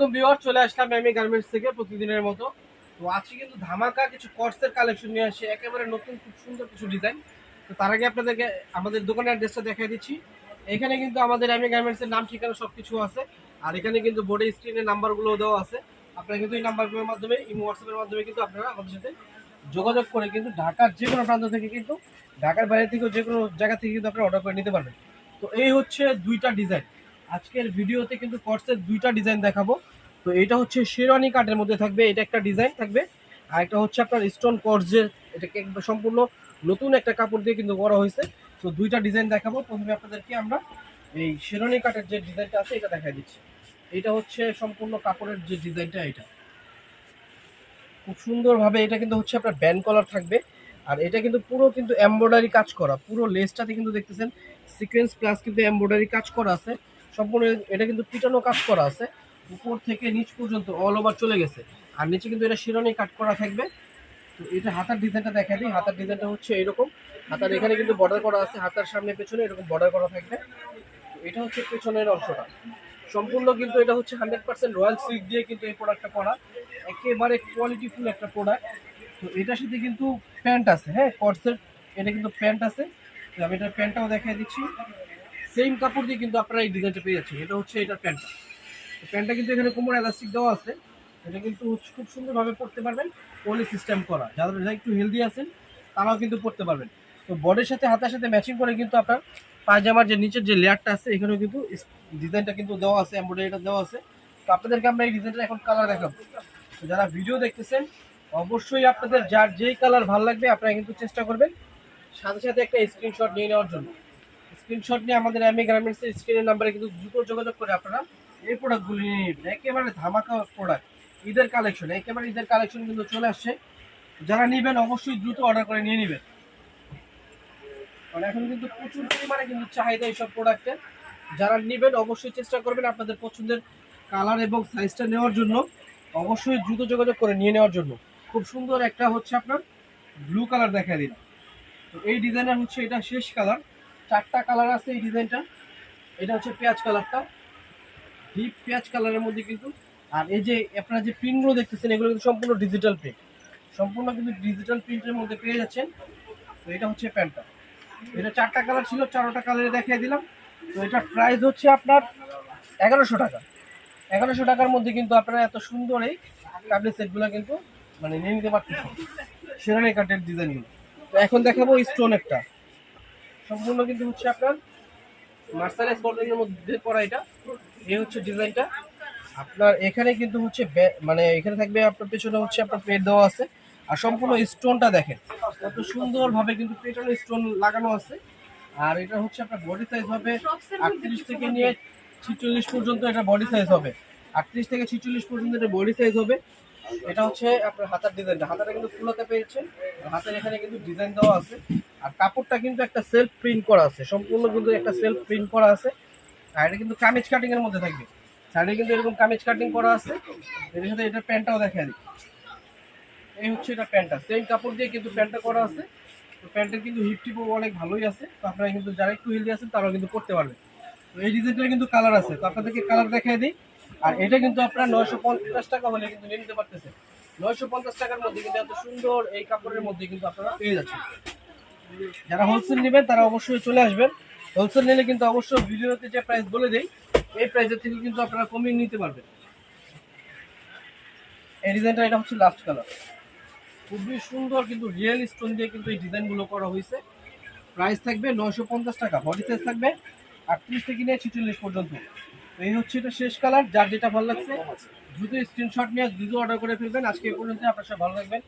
আলাইকুম ভিউয়ার চলে আসলাম এমি গার্মেন্টস থেকে প্রতিদিনের মতো। তো আজকে কিন্তু ধামাকা কিছু কর্সের কালেকশন নিয়ে আসে একেবারে নতুন, খুব সুন্দর কিছু ডিজাইন তো তার আগে আপনাদেরকে আমাদের দোকানের অ্যাড্রেসটা দেখিয়ে দিচ্ছি। এখানে কিন্তু আমাদের এমি গার্মেন্টসের নাম, ঠিকানা সব কিছু আছে। আর এখানে কিন্তু বোর্ডে স্ক্রিনের নাম্বারগুলো দেওয়া আছে। আপনারা কিন্তু এই নাম্বারগুলোর মাধ্যমে ইমো হোয়াটসঅ্যাপের মাধ্যমে কিন্তু আপনারা আমাদের সাথে যোগাযোগ করে কিন্তু ঢাকার যে কোনো প্রান্ত থেকে কিন্তু, ঢাকার বাইরে থেকেও যে কোনো জায়গা থেকে কিন্তু আপনারা অর্ডার করে নিতে পারবেন। তো এই হচ্ছে দুইটা ডিজাইন আজকের ভিডিওতে কিন্তু কর্সের দুইটা ডিজাইন দেখাবো। তো এটা হচ্ছে শেরওয়ানি কাটের মধ্যে থাকবে, এটা একটা ডিজাইন থাকবে। আর একটা হচ্ছে আপনার স্টোন কর্সের এটাকে সম্পূর্ণ নতুন একটা কাপড় দিয়ে কিন্তু করা হয়েছে। তো দুইটা ডিজাইন দেখাবো, প্রথমে আপনাদেরকে আমরা এই শেরওয়ানি কাটের যে ডিজাইনটা আছে, এটা দেখাই দিচ্ছি। এটা হচ্ছে সম্পূর্ণ কাপড়ের যে ডিজাইনটা এটা। খুব সুন্দরভাবে এটা কিন্তু হচ্ছে আপনার ব্যান্ড কলার থাকবে। আর এটা কিন্তু পুরো কিন্তু এমব্রয়ডারি কাজ করা, পুরো লেসটাতে কিন্তু দেখতেছেন। সিকোয়েন্স প্লাস কিন্তু এমব্রয়ডারি কাজ করা আছে। সম্পূর্ণ এটা কিন্তু পিটানো কাজ করা আছে। উপর থেকে নিচ পর্যন্ত অল ওভার চলে গেছে। আর নিচে কিন্তু এটা শিরোনি কাট করা থাকবে। তো এটা হাতার ডিজাইনটা দেখা দিই। হাতার ডিজাইনটা হচ্ছে এরকম। হাতার এখানে কিন্তু বর্ডার করা আছে, হাতার সামনে, পেছনে এরকম বর্ডার করা থাকবে। তো এটা হচ্ছে পেছনের অংশটা। সম্পূর্ণ কিন্তু এটা হচ্ছে হান্ড্রেড পার্সেন্ট রয়্যাল সিল্ক দিয়ে কিন্তু এই প্রোডাক্টটা করা। একেবারে কোয়ালিটিফুল একটা প্রোডাক্ট তো এটার সাথে কিন্তু প্যান্ট আছে হ্যাঁ? কর্সের এটা কিন্তু প্যান্ট আছে। তো আমি এটার প্যান্টটাও দেখাই দিচ্ছি। সেম কাপড় দিয়ে কিন্তু আপনারা এই ডিজাইনটা পেয়ে যাচ্ছেন। এটা হচ্ছে এটার প্যান্টটা প্যান্টটা কিন্তু এখানে কোমর এলাস্টিক দেওয়া আছে। এটা কিন্তু খুব সুন্দরভাবে পড়তে পারবেন, পলি সিস্টেম করা। যারা একটু হেলদি আছেন, তারাও কিন্তু পড়তে পারবেন। তো বডির সাথে, হাতের সাথে ম্যাচিং করে কিন্তু আপনার পায়জামার যে নিচের যে লেয়ারটা আছে, এখানেও কিন্তু ডিজাইনটা কিন্তু দেওয়া আছে এমব্রয়ডারিটা দেওয়া আছে। তো আপনাদেরকে আমরা এই ডিজাইনটা এখন কালার দেখাবো। তো যারা ভিডিও দেখতেছেন, অবশ্যই আপনাদের যার যেই কালার ভালো লাগবে, আপনারা কিন্তু চেষ্টা করবেন সাথে সাথে একটা স্ক্রিনশট নিয়ে নেওয়ার জন্য। স্ক্রিনশট নিয়ে আমাদের এমএ গার্মেন্টসের স্ক্রিনের নাম্বারে কিন্তু দ্রুত যোগাযোগ করে আপনারা এই প্রোডাক্টগুলি নিয়ে নেবেন একেবারে ধামাকা প্রোডাক্ট ঈদের কালেকশন একেবারে ঈদের কালেকশন কিন্তু চলে আসছে। যারা নেবেন অবশ্যই দ্রুত অর্ডার করে নিয়ে নেবেন। কারণ এখন কিন্তু প্রচুর পরিমাণে কিন্তু চাহিদা এইসব প্রোডাক্টের যারা নেবেন অবশ্যই চেষ্টা করবেন আপনাদের পছন্দের কালার এবং সাইজটা নেওয়ার জন্য। অবশ্যই দ্রুত যোগাযোগ করে নিয়ে নেওয়ার জন্য। খুব সুন্দর একটা হচ্ছে আপনার ব্লু কালার দেখা দিন তো এই ডিজাইনের হচ্ছে এটা শেষ কালার চারটা কালার আছে এই ডিজাইনটা এটা হচ্ছে পেঁয়াজ কালারটা ডিপ পেঁয়াজ কালারের মধ্যে কিন্তু, আর এই যে আপনারা যে প্রিন্টগুলো দেখতেছেন, এগুলো কিন্তু সম্পূর্ণ ডিজিটাল প্রিন্ট সম্পূর্ণ কিন্তু ডিজিটাল প্রিন্টের মধ্যে পেয়ে যাচ্ছেন। তো এটা হচ্ছে প্যান্টটা। এটা চারটা কালার ছিল, চারোটা কালারে দেখিয়ে দিলাম। তো এটার প্রাইস হচ্ছে আপনার এগারোশো টাকা। এগারোশো টাকার মধ্যে কিন্তু আপনারা এত সুন্দর এই ট্যাবলেট সেটগুলো কিন্তু মানে নিয়ে নিতে পারতেছেন। সেরানি কাটের ডিজাইনগুলো তো এখন দেখাবো স্টোন একটা সম্পূর্ণ কিন্তু হচ্ছে আপনার মার্সারাইজ কটনের মধ্যে করা এটা। এই হচ্ছে ডিজাইনটা। আপনার এখানে কিন্তু হচ্ছে মানে এখানে থাকবে আপনার পেছনে হচ্ছে আপনার পেট দেওয়া আছে। আর সম্পূর্ণ স্টোনটা দেখেন। কত সুন্দরভাবে কিন্তু পেছনে স্টোন লাগানো আছে। আর এটা হচ্ছে আপনার বডি সাইজ হবে আটত্রিশ থেকে নিয়ে ছিচল্লিশ পর্যন্ত এটা বডি সাইজ হবে। আটত্রিশ থেকে ছিচল্লিশ পর্যন্ত এটা বডি সাইজ হবে। এটা হচ্ছে আপনার হাতার ডিজাইনটা। হাতাটা কিন্তু ফুলাতে পেয়েছেন। হাতের এখানে কিন্তু ডিজাইন দেওয়া আছে। আর কাপড়টা কিন্তু একটা সেলফ প্রিন্ট করা আছে। সম্পূর্ণ কিন্তু একটা সেলফ প্রিন্ট করা আছে। আর এটা কিন্তু কামিজ কাটিং এর মধ্যে থাকবে। সাইডে কিন্তু এরকম কামিজ কাটিং করা আছে। এর সাথে এটার প্যান্টটাও দেখা দিই। এই হচ্ছে এটা প্যান্টটা। সেম কাপড় দিয়ে কিন্তু প্যান্টটা করা আছে। তো প্যান্টের কিন্তু হিপ টিপও অনেক ভালোই আছে। তো আপনারা কিন্তু যারা একটু হেলদি আছেন, তারাও কিন্তু করতে পারবেন। তো এই ডিজাইনটার কিন্তু কালার আছে। তো আপনাদেরকে কালার দেখাই দিই। আর এটা কিন্তু আপনারা নয়শো পঞ্চাশ টাকা হলে কিন্তু নিয়ে নিতে পারতেছেন নয়শো পঞ্চাশ টাকার মধ্যে কিন্তু এত সুন্দর এই কাপড়ের মধ্যে কিন্তু আপনারা পেয়ে যাচ্ছেন। যারা হোলসেল নেবেন, তারা অবশ্যই চলে আসবেন। হোলসেল নিলে কিন্তু অবশ্যই ভিডিওতে যে প্রাইস বলে দেই, এই প্রাইসের থেকে কিন্তু আপনারা কমিয়ে নিতে পারবেন। এই ডিজাইনটা এটা হচ্ছে লাস্ট কালার খুবই সুন্দর কিন্তু রিয়েল স্টোন দিয়ে কিন্তু এই ডিজাইনগুলো করা হয়েছে। প্রাইস থাকবে নয়শো পঞ্চাশ টাকা বডি সাইজ থাকবে আটত্রিশ থেকে নিয়ে ছিচল্লিশ পর্যন্ত। এই হচ্ছে এটা শেষ কালার যার যেটা ভালো লাগছে, দ্রুত স্ক্রিনশট নিয়ে দ্রুত অর্ডার করে ফেলবেন। আজকে পর্যন্ত আপনার সব ভালো থাকবেন।